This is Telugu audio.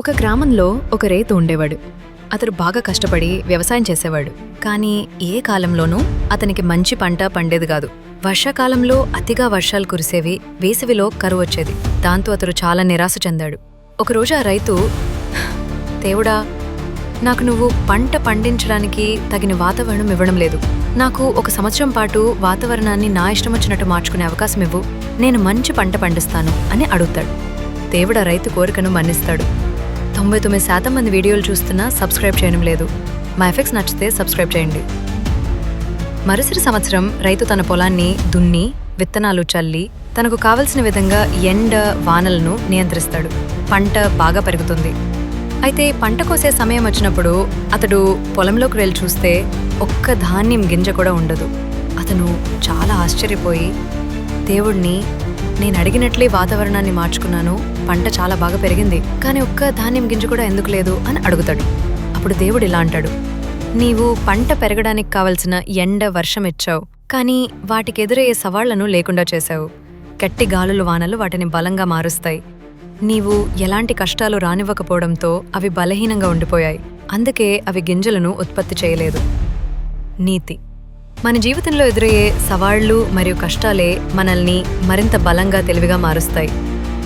ఒక గ్రామంలో ఒక రైతు ఉండేవాడు. అతడు బాగా కష్టపడి వ్యవసాయం చేసేవాడు. కానీ ఏ కాలంలోనూ అతనికి మంచి పంట పండేది కాదు. వర్షాకాలంలో అతిగా వర్షాలు కురిసేవి వేసవిలో కరువు వచ్చేది. దాంతో అతడు చాలా నిరాశ చెందాడు. ఒకరోజు ఆ రైతు దేవుడా నాకు నువ్వు పంట పండించడానికి తగిన వాతావరణం ఇవ్వడం లేదు. నాకు ఒక సంవత్సరం పాటు వాతావరణాన్ని నా ఇష్టం వచ్చినట్టు మార్చుకునే అవకాశం ఇవ్వు. నేను మంచి పంట పండిస్తాను అని అడుగుతాడు. దేవుడ రైతు కోరికను మన్నిస్తాడు. తొంభై తొమ్మిది శాతం మంది వీడియోలు చూస్తున్నా సబ్స్క్రైబ్ చేయడం లేదు. మా ఎఫెక్ట్స్ నచ్చితే సబ్స్క్రైబ్ చేయండి. మరుసటి సంవత్సరం రైతు తన పొలాన్ని దున్ని విత్తనాలు చల్లి తనకు కావలసిన విధంగా ఎండ వానలను నియంత్రిస్తాడు. పంట బాగా పెరుగుతుంది. అయితే పంట కోసే సమయం వచ్చినప్పుడు అతడు పొలంలోకి వెళ్ళి చూస్తే ఒక్క ధాన్యం గింజ కూడా ఉండదు. అతను చాలా ఆశ్చర్యపోయి దేవుణ్ణి నేను అడిగినట్లే వాతావరణాన్ని మార్చుకున్నాను పంట చాలా బాగా పెరిగింది కానీ ఒక్క ధాన్యం గింజ కూడా ఎందుకు లేదు అని అడుగుతాడు. అప్పుడు దేవుడు ఇలా అంటాడు నీవు పంట పెరగడానికి కావలసిన ఎండ వర్షం ఇచ్చావు కానీ వాటికెదురయ్యే సవాళ్ళను లేకుండా చేశావు. గట్టి గాలులు వానలు వాటిని బలంగా మారుస్తాయి. నీవు ఎలాంటి కష్టాలు రానివ్వకపోవడంతో అవి బలహీనంగా ఉండిపోయాయి. అందుకే అవి గింజలను ఉత్పత్తి చేయలేదు. నీతి. మన జీవితంలో ఎదురయ్యే సవాళ్ళు మరియు కష్టాలే మనల్ని మరింత బలంగా తెలివిగా మారుస్తాయి.